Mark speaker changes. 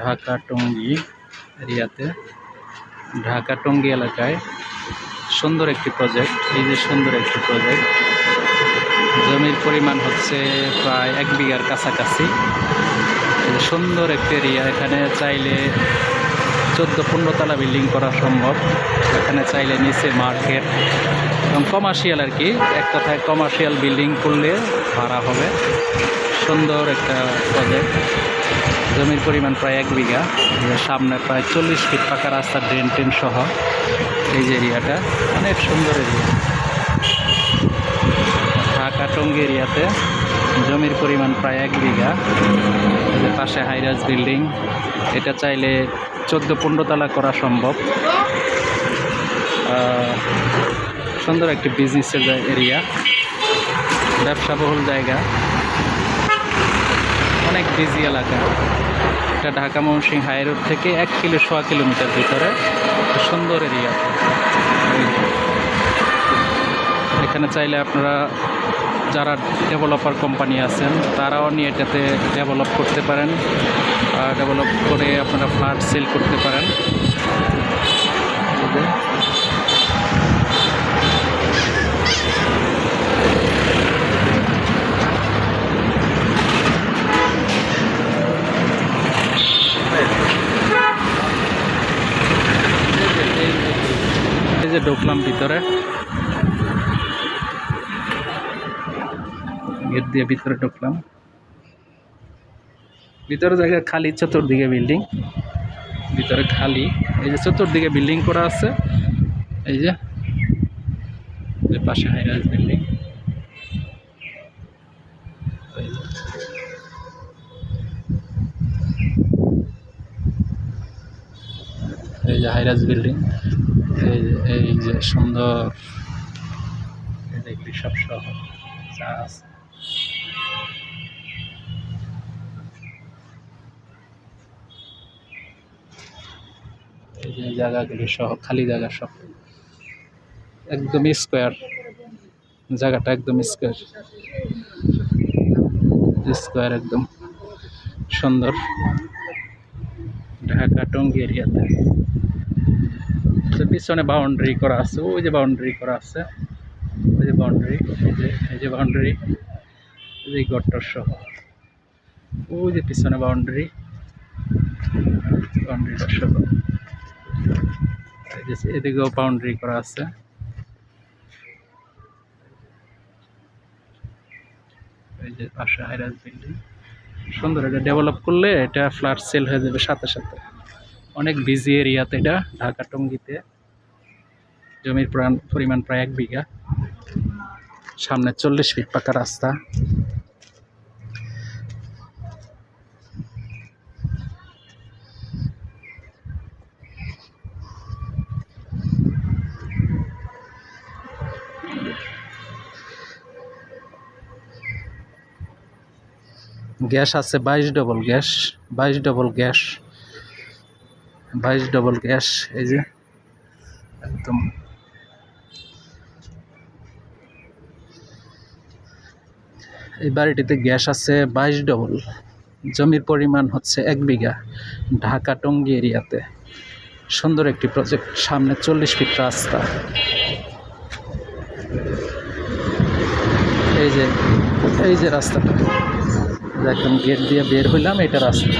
Speaker 1: ঢাকা টঙ্গী এরিয়াতে। ঢাকা টঙ্গী এলাকায় সুন্দর একটি প্রজেক্ট এই যে সুন্দর একটি প্রজেক্ট জমির পরিমাণ হচ্ছে প্রায় এক বিঘার কাছাকাছি। সুন্দর একটি এরিয়া এখানে চাইলে চোদ্দ পনেরো তলা বিল্ডিং করা সম্ভব। এখানে চাইলে নিচে মার্কেট এবং কমার্শিয়াল আর কি, এক কথায় কমার্শিয়াল বিল্ডিং করলে ভাড়া হবে। সুন্দর একটা প্রজেক্ট জমির পরিমাণ প্রায় এক বিঘা। সামনে প্রায় চল্লিশ ফিট পাকা রাস্তা ড্রেন টেন সহ এই যে এরিয়াটা, অনেক সুন্দর এরিয়া। ঢাকা টঙ্গী এরিয়াতে জমির পরিমাণ প্রায় এক বিঘা। পাশে হাইরাজ বিল্ডিং এটা চাইলে চোদ্দ পনেরো তলা করা সম্ভব। সুন্দর একটি বিজনেসের এরিয়া। ব্যবসাবহুল জায়গা। অনেক বিজি এলাকা। এটা ঢাকা মহসিং হাই রোড থেকে এক কিলো সোয়া কিলোমিটার ভিতরে। সুন্দর এরিয়া এখানে চাইলে আপনারা যারা ডেভেলপার কোম্পানি আছেন, তারাও নিয়ে এটাতে ডেভেলপ করতে পারেন। ডেভেলপ করে আপনারা ফ্ল্যাট সেল করতে পারেন। যে ঢুকলাম ভিতরে। গেট দিয়ে ভিতরে ঢুকলাম। ভিতরে জায়গা খালি, চতুর্দিকে বিল্ডিং। ভিতরে খালি। এই যে চতুর্দিকে বিল্ডিং করা আছে। এই যে পাশে হাইরাজ বিল্ডিং এই যে হাইরাজ বিল্ডিং এই যে- এই যে সুন্দর। সব সহ যা আছে। এই যে জায়গাগুলি সহ খালি জায়গা সব একদম স্কোয়ার জায়গাটা একদম স্কোয়ার স্কোয়ার একদম সুন্দর। ঢাকা টঙ্গী এরিয়াতে। তো পিছনে বাউন্ডারি করা আছে, ওই যে বাউন্ডারি করা আছে, ওই যে বাউন্ডারি এই যে এই যে বাউন্ডারি এই যে গট্টর সহ, ওই যে পিছনে বাউন্ডারি বাউন্ডারিটা সহ এদিকেও বাউন্ডারি করা আছে। যে সুন্দর এটা ডেভেলপ করলে এটা ফ্ল্যাট সেল হয়ে যাবে সাথে সাথে। অনেক বিজি এরিয়াতে এটা, ঢাকা টঙ্গিতে। জমির পরিমাণ প্রায় এক বিঘা। সামনে চল্লিশ ফিট পাকা রাস্তা। গ্যাস আছে বাইশ ডবল গ্যাস, বাইশ ডবল গ্যাস। বাইশ ডবল গ্যাস এই যে। একদম। এই বাড়িটিতে গ্যাস আছে বাইশ ডবল জমির পরিমাণ হচ্ছে এক বিঘা ঢাকা টঙ্গী এরিয়াতে। সুন্দর একটি প্রজেক্ট সামনে চল্লিশ ফিট রাস্তা। এই যে এই যে রাস্তাটা। একদম গেট দিয়ে বের হইলাম, এটা রাস্তা।